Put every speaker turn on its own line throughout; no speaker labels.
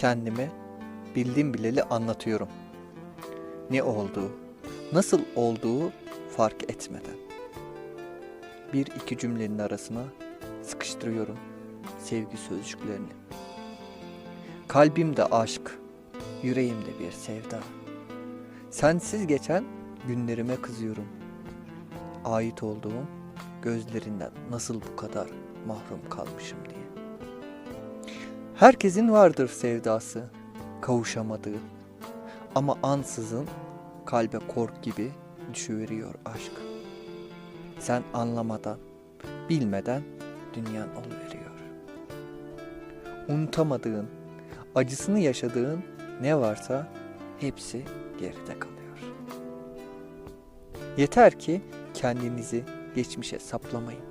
kendime bildim bileli anlatıyorum. Ne olduğu, nasıl olduğu fark etmeden. Bir iki cümlenin arasına sıkıştırıyorum sevgi sözcüklerini. Kalbimde aşk, yüreğimde bir sevda. Sensiz geçen günlerime kızıyorum. Ait olduğum gözlerinden nasıl bu kadar mahrum kalmışım diye. Herkesin vardır sevdası, kavuşamadığı. Ama ansızın kalbe kork gibi düşüveriyor aşk. Sen anlamadan, bilmeden dünyan oluveriyor. Unutamadığın, acısını yaşadığın ne varsa hepsi geride kalıyor. Yeter ki kendinizi geçmişe saplamayın.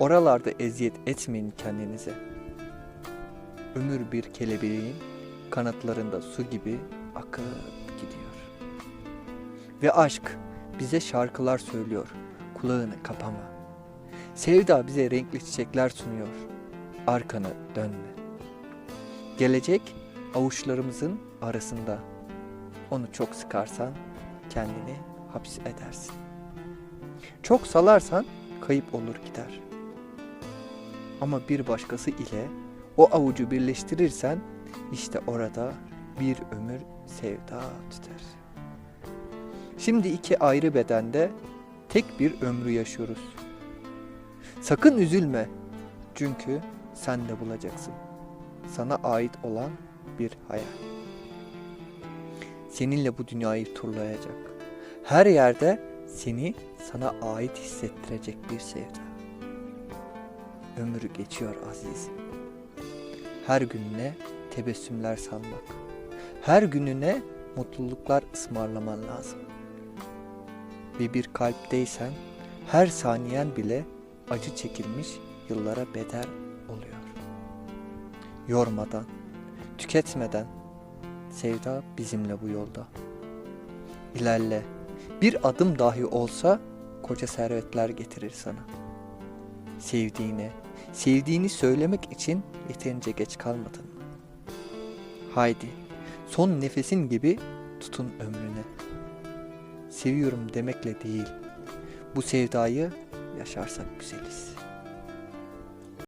Oralarda eziyet etmeyin kendinize. Ömür bir kelebeğin kanatlarında su gibi akıp gidiyor. Ve aşk bize şarkılar söylüyor. Kulağını kapama. Sevda bize renkli çiçekler sunuyor. Arkanı dönme. Gelecek avuçlarımızın arasında. Onu çok sıkarsan kendini hapis edersin. Çok salarsan kayıp olur gider. Ama bir başkası ile o avucu birleştirirsen işte orada bir ömür sevda tüter. Şimdi iki ayrı bedende tek bir ömrü yaşıyoruz. Sakın üzülme. Çünkü sen de bulacaksın. Sana ait olan bir hayal. Seninle bu dünyayı turlayacak. Her yerde seni sana ait hissettirecek bir sevda. Ömrü geçiyor azizim. Her gününe tebessümler salmak. Her gününe mutluluklar ısmarlaman lazım. Ve bir kalpteysen her saniyen bile acı çekilmiş yıllara bedel oluyor. Yormadan, tüketmeden sevda bizimle bu yolda. İlerle. Bir adım dahi olsa koca servetler getirir sana. Sevdiğine, sevdiğini söylemek için yeterince geç kalmadın? Haydi, son nefesin gibi tutun ömrüne. Seviyorum demekle değil, bu sevdayı yaşarsak güzeliz.